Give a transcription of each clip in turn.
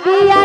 যাবিয়া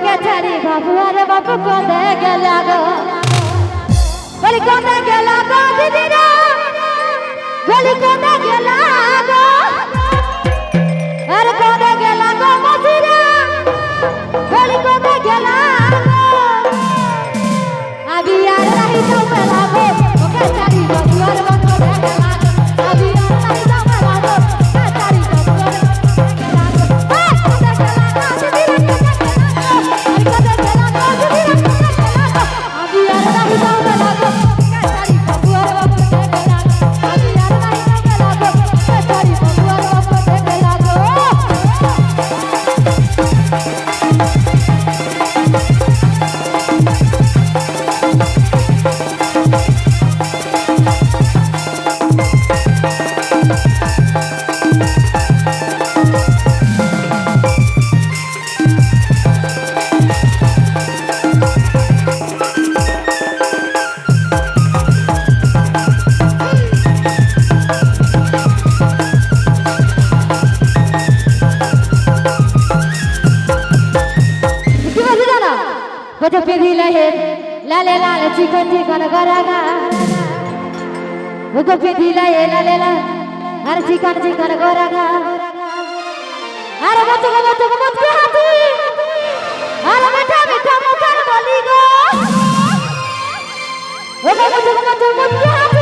তোকে ছাড়ি বাবু আরে বাবু কোনে গেলা গো? বলি কোনে গেলা গো, দিদিরা? বলি কোনে গেলা গজপেরি লহের লালে লাল চিকন চিকন গরাগা গজপেরি লহে লালে লাল আর চিকন চিকন গরাগা আর বতুক বতুক বতুক হাতি। আর মিঠা মিঠা মুখার গলি গো। ও বতুক বতুক বতুক হাতি।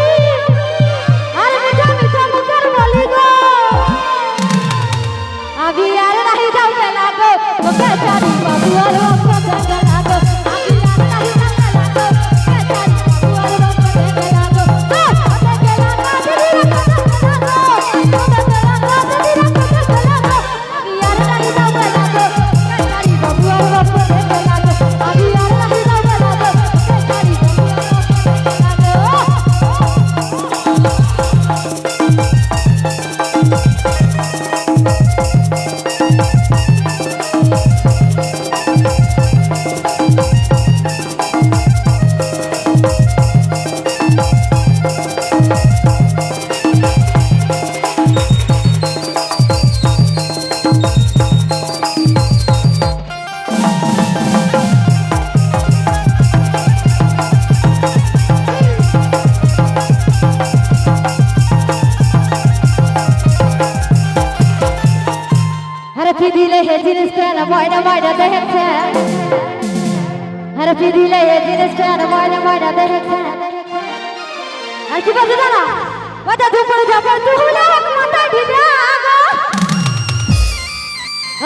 দিলে হে জিনিস কেন ময়না ময়না দেখেছে। আর পি দিলে হে জিনিস কেন ময়না ময়না দেখেছে। আর কি বলতে দাঁড়া মাথা ধুপুরে যাব তুলে মাথা ঢিলে, আগো।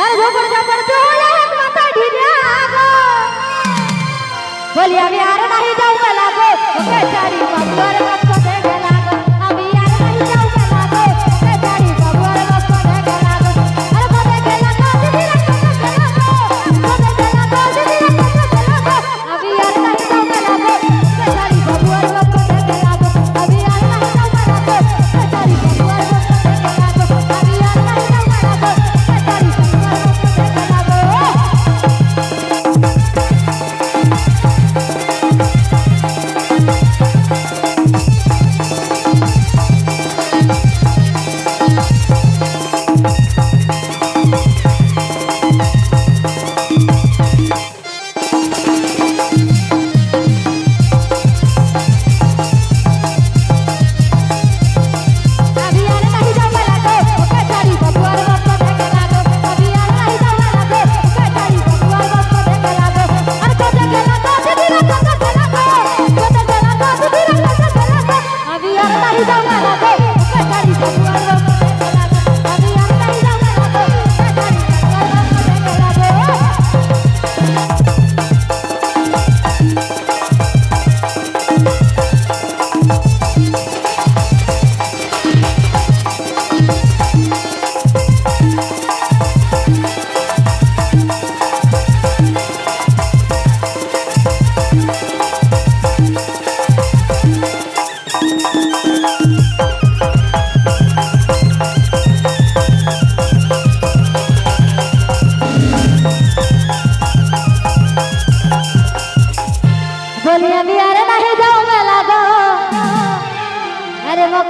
আর ধুপুরে যাব তুলে মাথা ঢিলে, আগো। বলি, আমি আর নাহি যাও লাগো 你干嘛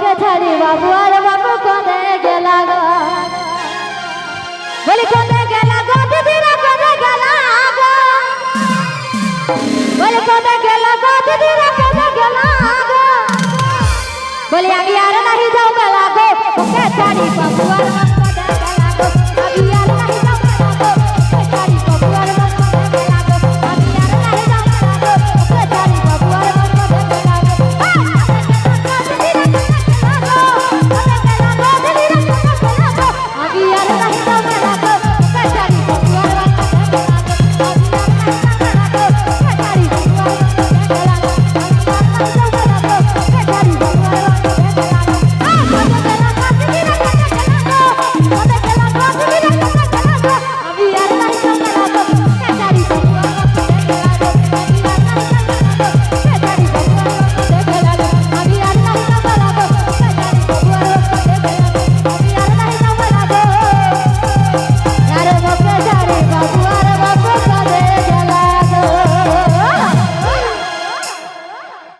বাবাকে ছাড়ি বাবু আর বাবু কোনে গেলা গো? বলি কোনে গেলা